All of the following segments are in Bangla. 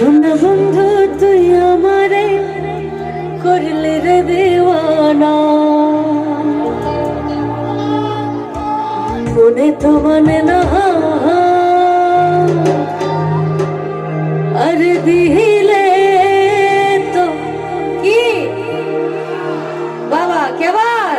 শোন বন্ধু, তুই আমারে করলে রে দেওয়ানা। মনে তো মানে না। আরে দিলে তো কি? বাবা কেবার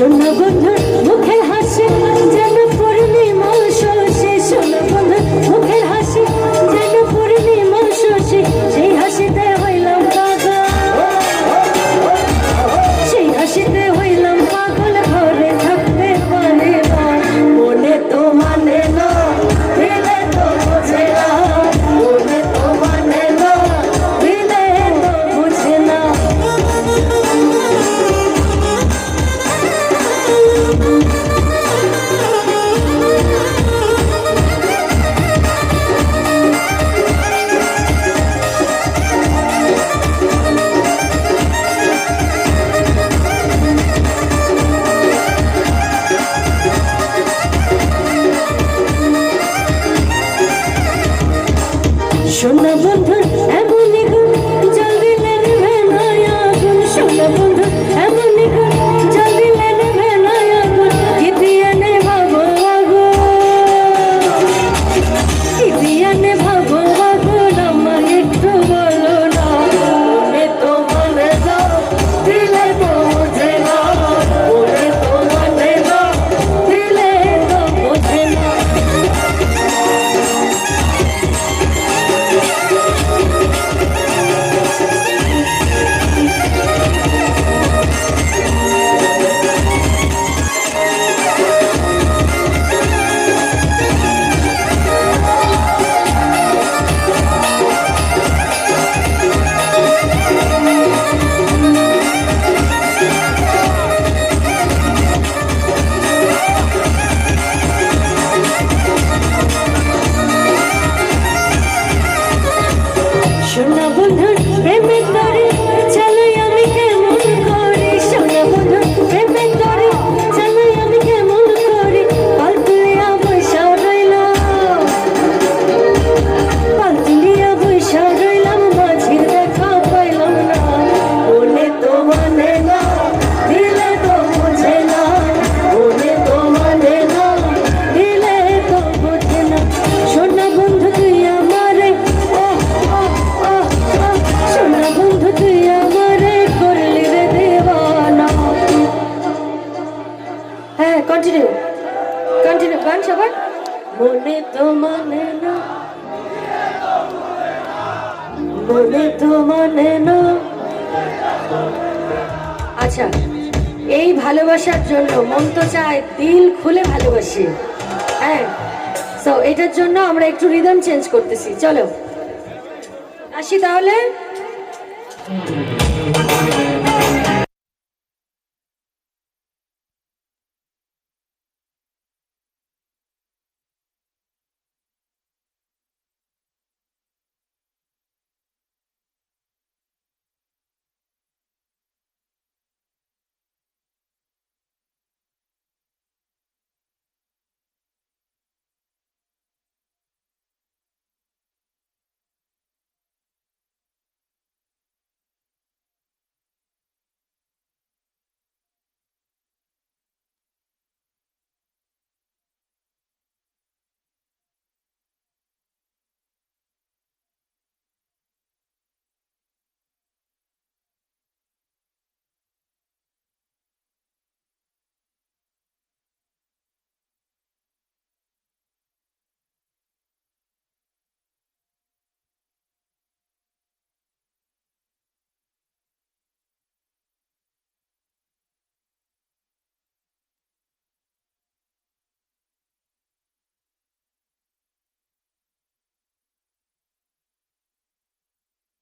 শোনো বন্ধুর মুখের হাসি যেন পূর্ণিমা শোষে শোনো বন্ধুর মুখের হাসি যেন পূর্ণিমা শোষে আচ্ছা এই ভালোবাসার জন্য মন তো চায় দিল খুলে ভালোবাসি। হ্যাঁ সো এটার জন্য আমরা একটু রিদম চেঞ্জ করতেছি। চলো, আসি তাহলে।